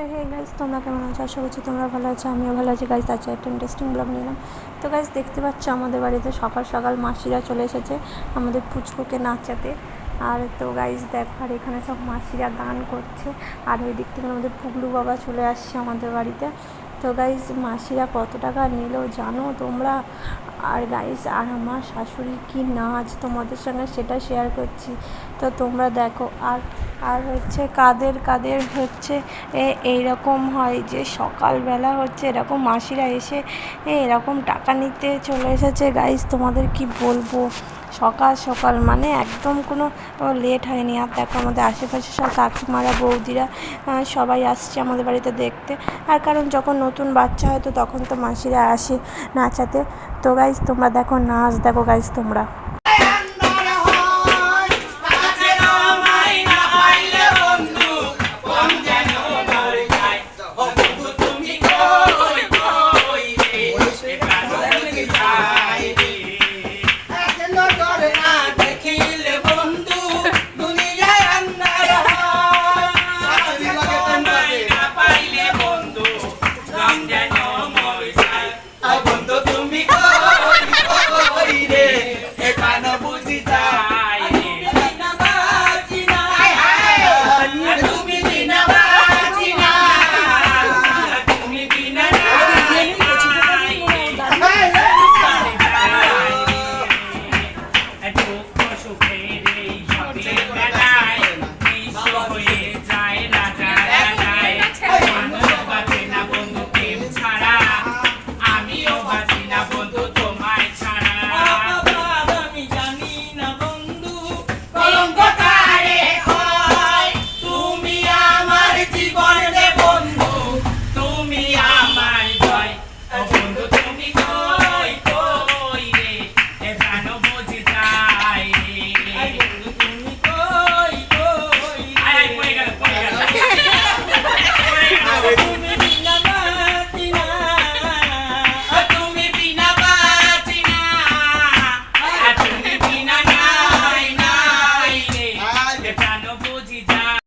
তো hey guys তোমরা কেমন আছো? আশা করছি তোমরা ভালো আছো, আমিও ভালো আছি। গাইজ আজকে একটা ইন্টারেস্টিং ব্লগ নিলাম তো গাইজ দেখতে পাচ্ছ আমাদের বাড়িতে সকাল সকাল মাসিরা চলে এসেছে আমাদের পুচকুকে নাচাতে। আর তো গাইজ দেখো, আর এখানে সব মাসিরা গান করছে। আর ওই দিক থেকে আমাদের পুগলু বাবা চলে আসছে আমাদের বাড়িতে। তো গাইজ মাসিরা কত টাকা নিল জানো তোমরা? আর গাইজ আর আমার শাশুড়ি কি নাচ তোমাদের সঙ্গে সেটা শেয়ার করছি। তো তোমরা দেখো, আর আর হচ্ছে কাদের কাদের হচ্ছে, এ, এইরকম হয় যে সকালবেলা হচ্ছে এরকম মাসিরা এসে এরকম টাকা নিতে চলে এসেছে। গাইজ তোমাদের কি বলব? সকাল সকাল মানে একদম কোনো লেট হয়নি। আর দেখো আমাদের আশেপাশে সব কাকিমারা, বৌদিরা সবাই আসছে আমাদের বাড়িতে দেখতে। আর কারণ যখন নতুন বাচ্চা হয় তো তখন তো মাসিরা আসে নাচাতে। তো গাইজ তোমরা দেখো নাচ, দেখো গাইজ তোমরা। que.